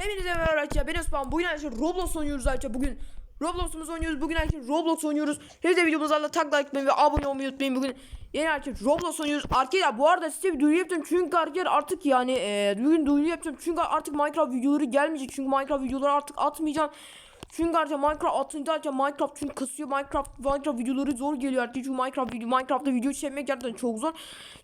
Hepinize merhaba arkadaşlar. Ben Osman. Bugün arkadaşlar Roblox oynuyoruz arkadaşlar. Bugün Roblox'umuzu oynuyoruz. Bugün arkadaşlar Roblox oynuyoruz. Hepinize videomuza takla etmeyi ve abone olmayı unutmayın. Bugün yeni arkadaşlar Roblox oynuyoruz. Arkadaşlar bu arada size bir duyuru yapacağım. Çünkü arkadaşlar artık yani e, bugün duyuru yapacağım. Çünkü artık Minecraft videoları gelmeyecek. Çünkü Minecraft videoları artık atmayacağım. Çünkü arkadaşlar Minecraft atınca arkadaşlar Minecraft çünkü kasıyor. Minecraft Minecraft videoları zor geliyor artık. Çünkü Minecraft video Minecraft'ta video çekmek gerçekten çok zor.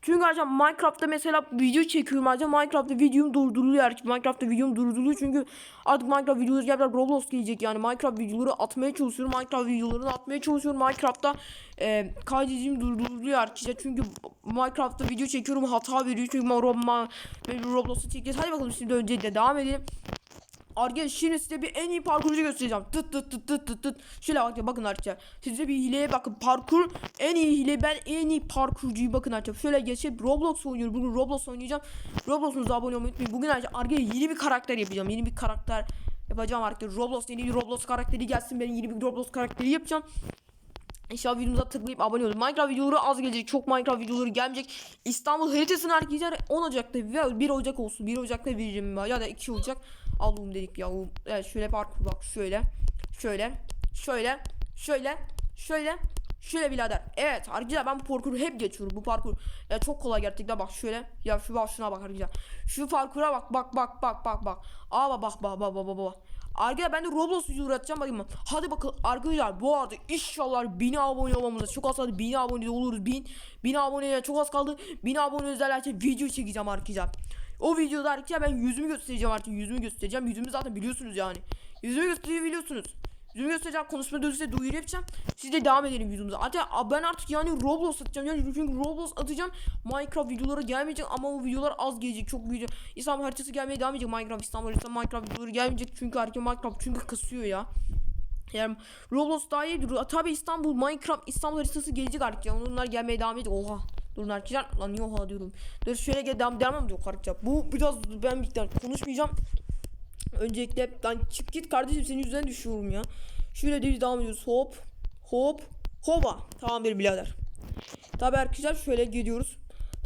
Çünkü arkadaşlar Minecraft'ta mesela video çekiyorum arkadaşlar. Minecraft'ta videom durduruluyor artık. Minecraft'ta videom durduruluyor çünkü artık Minecraft videoları gerçekten Roblox gelecek yani. Minecraft videoları atmaya çalışıyorum. Minecraft videolarını atmaya çalışıyorum. Minecraft'ta e, kaydedicim durduruluyor arkadaşlar çünkü Minecraft'ta video çekiyorum hata veriyor. Çünkü Roblox'a çekeceğiz. Hadi bakalım şimdi öncelikle devam edelim. Arkadaşlar şimdi size bir en iyi parkurcu göstereceğim. Tıt tıt tıt tıt tıt tıt. Şöyle bakın bakın arkadaşlar. Size bir hileye bakın. Parkur en iyi hile. Ben en iyi parkurcuyu bakın arkadaşlar. Şöyle geçip Roblox oynuyorum. Bugün Roblox oynayacağım. Roblox'umuza abone olmayı unutmayın. Bugün arkadaşlar arkadaşlar yeni bir karakter yapacağım. Yeni bir karakter yapacağım arkadaşlar. Roblox yeni bir Roblox karakteri gelsin. Ben yeni bir Roblox karakteri yapacağım. İnşallah videomuza tıklayıp abone olun. Minecraft videoları az gelecek. Çok Minecraft videoları gelmeyecek. İstanbul haritasını arkadaşlar 10 Ocak'ta ve 1 Ocak olsun. 1 Ocak'ta vereceğim ya da 2 Ocak. Allah'ım dedik ya. Evet şöyle parkur bak şöyle. Şöyle. Şöyle. Şöyle. Şöyle. Şöyle birader. Evet arkadaşlar ben bu parkuru hep geçiyorum. Bu parkur ya çok kolay gerçekten bak şöyle. Ya şu bak şuna bak arkadaşlar. Şu parkura bak bak bak bak bak bak. Aa bak bak bak bak bak bak. Arkadaşlar ben de Roblox videosu üreteceğim bakayım. mı? Hadi bakalım arkadaşlar bu arada inşallah 1000 abone olmamıza çok az kaldı 1000 abone oluruz 1000 1000 aboneye çok az kaldı 1000 abone özellikle video çekeceğim arkadaşlar. O videoda arkadaşlar ben yüzümü göstereceğim artık yüzümü göstereceğim yüzümü zaten biliyorsunuz yani. Yüzümü gösteriyor biliyorsunuz. Yüzümü göstereceğim konuşma dönüşte duyuru yapacağım. Siz de devam edelim videomuza. Hatta ben artık yani Roblox atacağım. Yani çünkü Roblox atacağım. Minecraft videoları gelmeyecek ama o videolar az gelecek. Çok video. İstanbul haritası gelmeye devam edecek. Minecraft İstanbul haritası Minecraft videoları gelmeyecek. Çünkü artık Minecraft çünkü kasıyor ya. Yani Roblox daha iyi duruyor. Tabi İstanbul Minecraft İstanbul haritası gelecek artık ya. Onlar gelmeye devam edecek. Oha. Durun arkadaşlar. Lan niye oha diyorum. Dur şöyle gel devam devam ediyor arkadaşlar. Bu biraz ben bir konuşmayacağım. Öncelikle ben çık git kardeşim senin yüzünden düşüyorum ya. Şöyle düz devam ediyoruz. Hop. Hop. Hoba. Tamam bir birader. Tabi arkadaşlar şöyle gidiyoruz.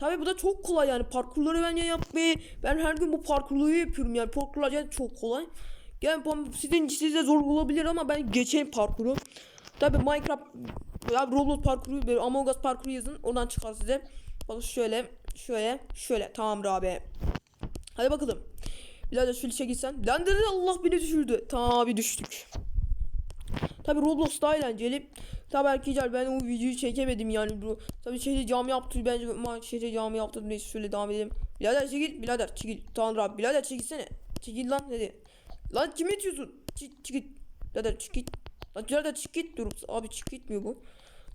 Tabi bu da çok kolay yani parkurları ben ya yapmayı ben her gün bu parkurları yapıyorum yani parkurlar çok kolay. Yani sizin size zor olabilir ama ben geçeyim parkuru. Tabi Minecraft ya Roblox parkuru böyle Among Us parkuru yazın oradan çıkar size. Bakın şöyle şöyle şöyle tamam abi. Hadi bakalım. Birader şöyle çekilsen. Lan dedi Allah beni düşürdü. Tamam abi düştük. Tabi Roblox daha eğlenceli. Tabi arkadaşlar ben o videoyu çekemedim yani bu. Tabi şehre cami yaptı bence ma şehre cami yaptı neyse şöyle devam edelim. Birader çekil birader çekil. Tamam abi birader çekilsene. Çekil lan dedi. Lan kimi itiyorsun? Çık çık. Birader çık git. Lan birader çık git. Abi çık gitmiyor bu.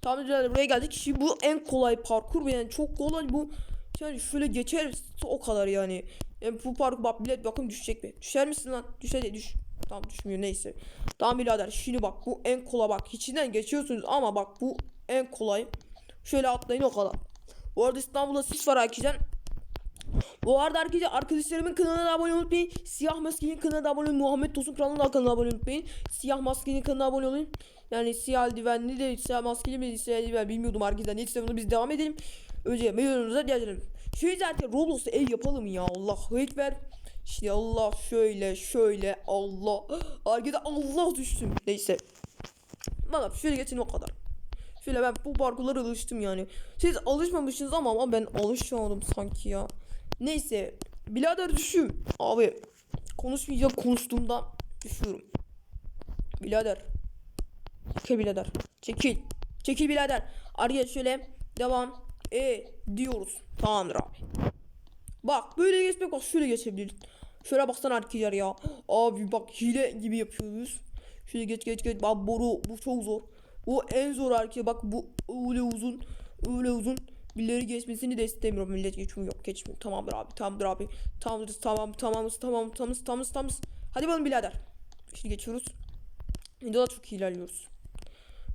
Tamam birader buraya geldik. Şimdi bu en kolay parkur yani çok kolay bu. Yani şöyle geçer o kadar yani. Bu parkur bak bilet bakın düşecek mi? Düşer misin lan? Düş hadi düş. Tamam düşmüyor neyse. Tamam birader şimdi bak bu en kolay bak. İçinden geçiyorsunuz ama bak bu en kolay. Şöyle atlayın o kadar. Bu arada İstanbul'da sis var arkadaşlar. Bu arada arkadaşlar arkadaşlarımın kanalına da abone unutmayın. Siyah Maske'nin kanalına da abone olun. Muhammed Tosun kanalına da kanalına abone unutmayın. Siyah Maske'nin kanalına abone olun. Yani siyah eldivenli de siyah maskeli mi siyah eldiven bilmiyordum arkadaşlar. Neyse bunu biz devam edelim. Önce videomuza gelelim. Şöyle zaten Roblox'ta ev yapalım ya. Allahu Ekber. İşte Allah şöyle şöyle Allah. Arkada Allah düştüm. Neyse. Bana şöyle geçin o kadar. Şöyle ben bu parkurlara alıştım yani. Siz alışmamışsınız ama, ama ben alışamadım sanki ya. Neyse. Birader düşüm. Abi. Konuşmayacağım konuştuğumda düşüyorum. Birader. Çekil birader. Çekil. Çekil birader. Araya şöyle devam e diyoruz. Tamamdır abi. Bak böyle geçmek bak şöyle geçebiliriz. Şöyle baksana arkadaşlar ya. Abi bak hile gibi yapıyoruz. Şöyle geç geç geç. Bak boru bu çok zor. Bu en zor arkadaşlar. Bak bu öyle uzun. Öyle uzun. Birileri geçmesini de istemiyorum. Millet geçmiyor. Yok geçmiyor. Tamamdır abi. Tamamdır abi. Tamamdır. Tamam. Tamamız. Tamam. Tamamız. Tamamız. Tamamız. Hadi bakalım birader. Şimdi geçiyoruz. Videoda çok ilerliyoruz.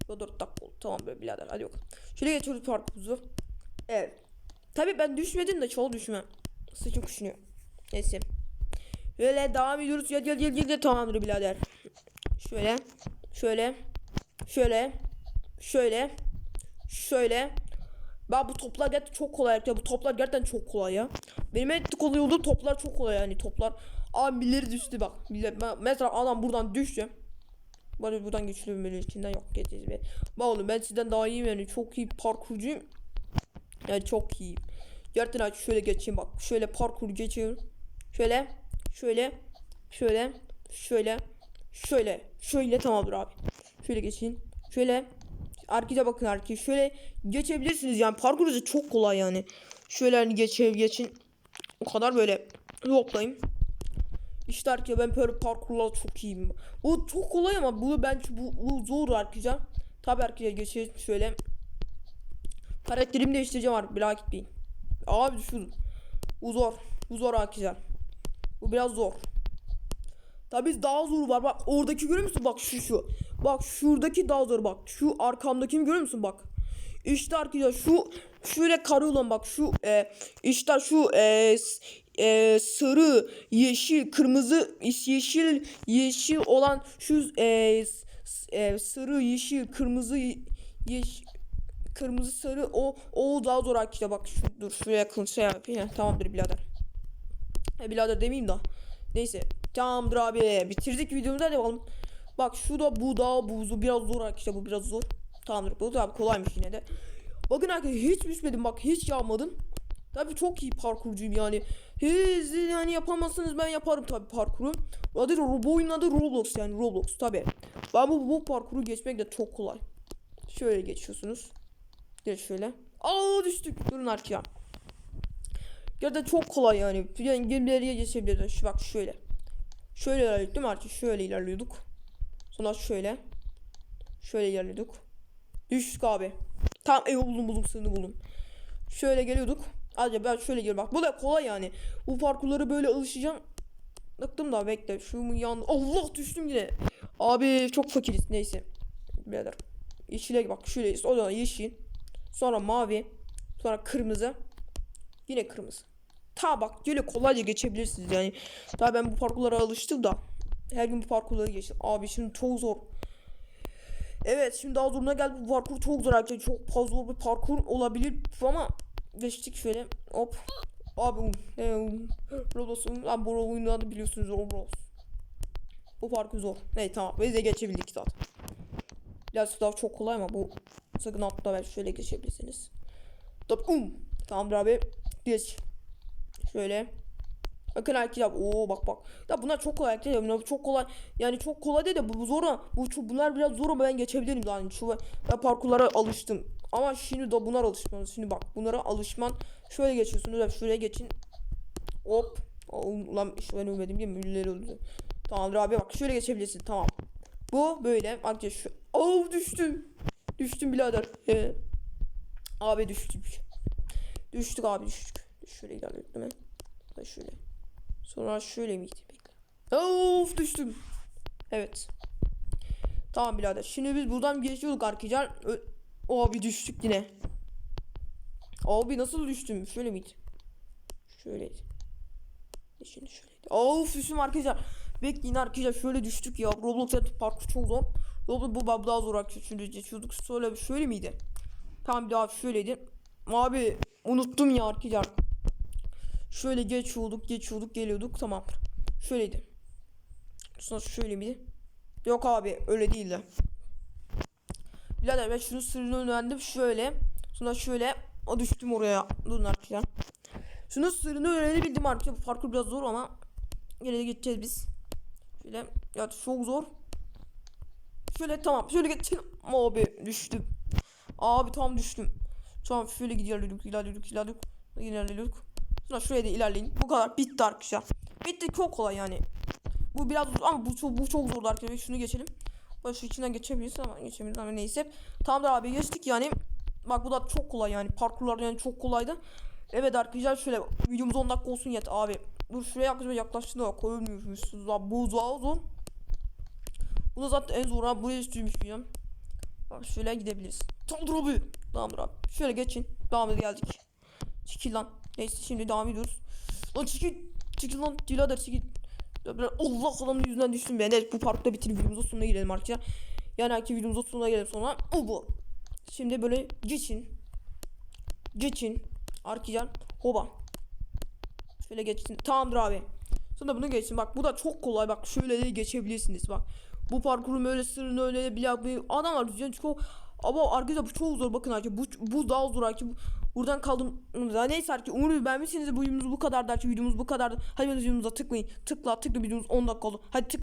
Bu 4 dakika oldu. Tamam böyle birader. Hadi bakalım. Şöyle geçiyoruz parkumuzu. Evet. Tabii ben düşmedim de çoğu düşmem. Saçım kuşunuyor. Neyse. Böyle devam ediyoruz. Gel gel gel gel tamamdır birader. Şöyle. Şöyle. Şöyle. Şöyle. Şöyle. Ben bu toplar gerçekten çok kolay arkadaşlar. Bu toplar gerçekten çok kolay ya. Benim en kolay olduğu toplar çok kolay yani toplar. Abi birileri düştü bak. Mesela adam buradan düştü. Bana buradan geçiliyor böyle içinden yok geçeceğiz be. Bak oğlum ben sizden daha iyiyim yani çok iyi parkurcuyum. Yani çok iyiyim. Gerçekten aç şöyle geçeyim bak. Şöyle parkur geçiyorum. Şöyle. Şöyle. Şöyle. Şöyle. Şöyle. Şöyle tamamdır abi. Şöyle geçin. Şöyle. Arkaya bakın arkaya. Şöyle geçebilirsiniz yani. Parkur çok kolay yani. Şöyle hani geçe geçin. O kadar böyle yoklayayım. İşte arkaya ben böyle parkurla çok iyiyim. Bu çok kolay ama bu ben bu, bu zor arkadaşlar. Tabi arkaya geçelim şöyle. Karakterimi değiştireceğim artık merak etmeyin. Abi şu bu zor. Bu zor arkadaşlar. Bu biraz zor. Tabi daha zor var. Bak oradaki görüyor musun? Bak şu şu. Bak şuradaki daha zor bak. Şu arkamdakini görüyor musun? Bak. İşte arkadaşlar şu şöyle karı olan bak şu e, işte şu e, e, sarı, yeşil, kırmızı, yeşil, yeşil olan şu e, e, sarı, yeşil, kırmızı, yeşil, kırmızı, sarı o o daha zor arkadaşlar bak şu, dur şuraya yakın şey yapayım. Heh, tamamdır birader. E, birader demeyeyim da. Neyse. Tamamdır abi. Bitirdik videomuzu hadi bakalım. Bak şu da bu da bu bu biraz zor arkadaşlar bu biraz zor. Tamamdır bu da kolaymış yine de. Bakın arkadaşlar hiç düşmedim bak hiç yapmadım. Tabii çok iyi parkurcuyum yani. Hiç yani yapamazsınız ben yaparım tabii parkuru. Adı bu oyunun Roblox yani Roblox tabii. Ben bu, bu parkuru geçmek de çok kolay. Şöyle geçiyorsunuz. Gel şöyle. Aa düştük. Durun arkaya. Gerçekten çok kolay yani. Yani gemileriye geçebiliriz. Şu bak şöyle. Şöyle ilerliyorduk değil mi artık? Şöyle ilerliyorduk. Sonra şöyle. Şöyle ilerliyorduk. Düştük abi. Tamam ev buldum buldum seni buldum. Şöyle geliyorduk. Acaba ben şöyle geliyorum. Bak bu da kolay yani. Bu parkurlara böyle alışacağım. Bıktım da bekle. Şu mu yan... Allah düştüm yine. Abi çok fakiriz. Neyse. Birader. Yeşile bak şöyle. O zaman yeşil. Sonra mavi. Sonra kırmızı. Yine kırmızı. Ta bak böyle kolayca geçebilirsiniz yani. Daha ben bu parkurlara alıştım da. Her gün bu parkurları geçtim. Abi şimdi çok zor. Evet şimdi daha zoruna geldi. Bu parkur çok zor arkadaşlar. Çok fazla zor bir parkur olabilir ama geçtik şöyle. Hop. Abi um, Roblox'un lan bu oyunu adı biliyorsunuz Roblox. Bu parkur zor. Evet tamam. Biz de geçebildik zaten. Biraz daha çok kolay ama bu sakın altta ben şöyle geçebilirsiniz. Tabii um. Tamamdır abi. Geç. Şöyle. Bakın arkadaşlar. Oo bak bak. Ya bunlar çok kolay arkadaşlar. Çok kolay. Yani çok kolay değil de bu, zor bu çok, bunlar biraz zor ama ben geçebilirim yani. Şu ben parkurlara alıştım. Ama şimdi de bunlar alışman. Şimdi bak bunlara alışman. Şöyle geçiyorsunuz. Şuraya geçin. Hop. Ulan işte ben ölmedim değil mi? Ünlüleri öldü. Tamamdır abi bak şöyle geçebilirsin. Tamam. Bu böyle. Arkadaşlar şu. Oh düştüm. Düştüm birader. Ee, abi düştük. Düştük abi düştük. Şöyle ilerledik değil mi? Ha şöyle. Sonra şöyle miydi? Bekle. Of düştüm. Evet. Tamam birader. Şimdi biz buradan geçiyorduk arkadaşlar. Abi düştük yine. Abi nasıl düştüm? Şöyle miydi? Şöyleydi. E Şimdi şöyleydi. Of düştüm arkadaşlar. Bekleyin arkadaşlar şöyle düştük ya. Roblox evet, parkur çok zor. Bu bu daha zor. Şimdi geçiyorduk. Şöyle, şöyle miydi? Tamam bir daha şöyleydi. Abi unuttum ya arkadaşlar. Şöyle geçiyorduk, geçiyorduk, geliyorduk. Tamam. Şöyleydi. Sonra şöyle miydi? Yok abi öyle değildi. Birader ben şunu sırrını öğrendim şöyle. Sonra şöyle o düştüm oraya. Durun arkadaşlar. Şunu sırrını öğrenebildim arkadaşlar. Bu parkur biraz zor ama yine de geçeceğiz biz. Şöyle ya çok zor. Şöyle tamam şöyle geçelim. Abi düştüm. Abi tam düştüm. Tamam şöyle gidiyoruz ilerliyorduk ilerliyorduk ilerliyorduk. Sonra şuraya da ilerleyin. Bu kadar bitti arkadaşlar. Bitti çok kolay yani. Bu biraz ama bu çok bu çok zordu arkadaşlar. Şunu geçelim. Bak şu içinden geçebiliriz ama geçemeyiz ama neyse. Tamam da abi geçtik yani. Bak bu da çok kolay yani. Parkurlar yani çok kolaydı. Evet arkadaşlar şöyle videomuz 10 dakika olsun yet abi. Dur şuraya yaklaştığında bak ölmüyormuşsunuz abi. Bu zor zor. Bu da zaten en zor abi. Buraya üstüymüş diyeceğim. Bak şöyle gidebiliriz. Tamamdır abi. Tamamdır abi. Şöyle geçin. Devam geldik. Çekil lan. Neyse şimdi devam ediyoruz. Lan çekil. Çekil lan. Dilader çekil. Allah adamın yüzünden düştüm ben. Evet bu parkta bitirip videomuzun sonuna gelelim arkadaşlar. Yani belki videomuzun sonuna gelelim sonra. O bu. Şimdi böyle geçin. Geçin. Arkadaşlar. Hoba. Şöyle geçsin. Tamamdır abi. Sonra bunu geçsin. Bak bu da çok kolay. Bak şöyle de geçebilirsiniz. Bak. Bu parkurun böyle sırrını öyle bile yapmayı. Adamlar düzen çok ama arkadaşlar bu çok zor. Bakın arkadaşlar bu, bu daha zor arkadaşlar. Bu- Buradan kaldım. Neyse arkadaşlar. Umarım beğenmişsiniz. Bu videomuz bu kadardı arkadaşlar. Videomuz bu kadardı. Hadi videomuza tıklayın. Tıkla tıkla videomuz 10 dakika oldu. Hadi tık